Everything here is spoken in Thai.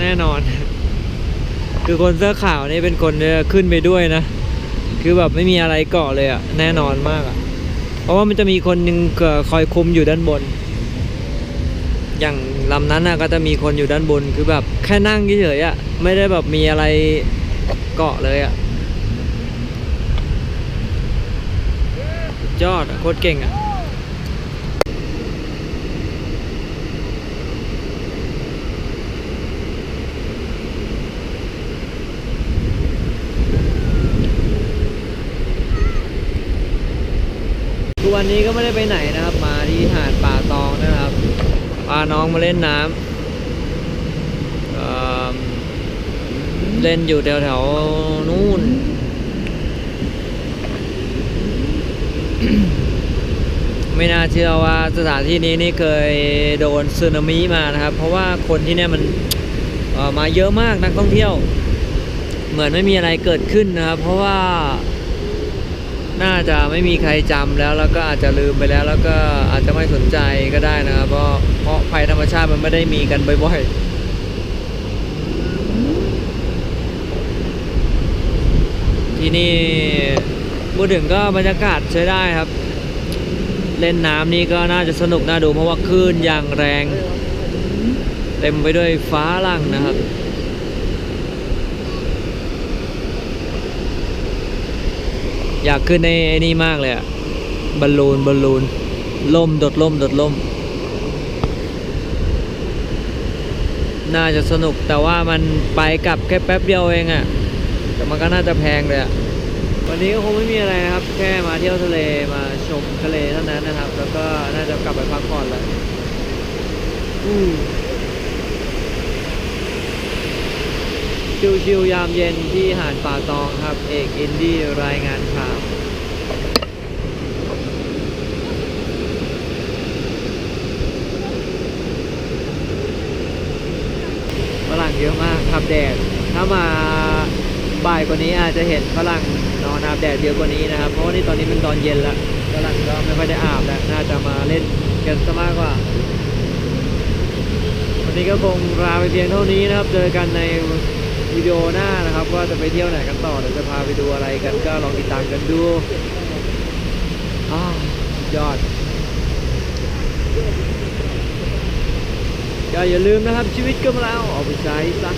แน่นอน คือคนเสื้อขาวนี่เป็นคนขึ้นไปด้วยนะ คือแบบไม่มีอะไรเกาะเลยอะแน่นอนมากอะเพราะว่ามันจะมีคนหนึงเอ่อคอยคุมอยู่ด้านบน อย่างลำนั้นนะก็จะมีคนอยู่ด้านบน คือแบบแค่นั่งเฉยๆอะไม่ได้แบบมีอะไรเกาะเลยอะยอดโคตรเก่งอะ ทุกวันนี้ก็ไม่ได้ไปไหนนะครับ มาที่หาดป่าตองนะครับพาน้องมาเล่นน้ำเเล่นอยู่แถวๆนู่น ไม่น่าเชื่อว่าสถานที่นี้นี่เคยโดนสึนามิมานะครับ เพราะว่าคนที่เนี่ยมันมาเยอะมากนักท่องเที่ยว เหมือนไม่มีอะไรเกิดขึ้นนะครับ เพราะว่า น่าจะไม่มีใครจำแล้วแล้วก็อาจจะลืมไปแล้ว แล้วก็อาจจะไม่สนใจก็ได้นะครับ เพราะเพราะภัยธรรมชาติมันไม่ได้มีกันบ่อยๆที่นี่พูดถึงก็บรรยากาศใช้ได้ครับ เล่นน้ำนี่ก็น่าจะสนุกน่าดูเพราะว่าคลื่นอย่างแรง เต็มไปด้วยฟ้าลั่งนะครับ อยากขึ้นในไอ้นี่มากเลยอะบอลลูนบอลลูนล่มโดดล่มโดดล่ม น่าจะสนุกแต่ว่ามันไปกลับแค่แป๊บเดียวเองอะแต่มันก็น่าจะแพงเลยอะวันนี้ก็คงไม่มีอะไรนะครับ แค่มาเที่ยวทะเลมาชมทะเลเท่านั้นนะครับ แล้วก็น่าจะกลับไปพักผ่อนแล้วอืม ชิวๆยามเย็นที่หาดป่าตองครับ เอกอินดี้รายงานข่าวฝรั่งเยอะมากครับแดด ถ้ามาบ่ายกว่านี้อาจจะเห็นฝรั่งนอนอาบแดดเยอะกว่านี้นะครับ เพราะว่านี่ตอนนี้เป็นตอนเย็นแล้วฝรั่งก็ไม่ค่อยได้อาบแล้วน่าจะมาเล่นกันซะมากกว่าวันนี้ก็คงลาไปเพียงเท่านี้นะครับ เจอกันใน วิดีโอหน้านะครับ ว่าจะไปเที่ยวไหนกันต่อเดี๋ยวจะพาไปดูอะไรกันก็ลองติดตามกันดูอ้ายอดก็อย่าลืมนะครับชีวิตก็มาแล้วเอาไปใช้ซะ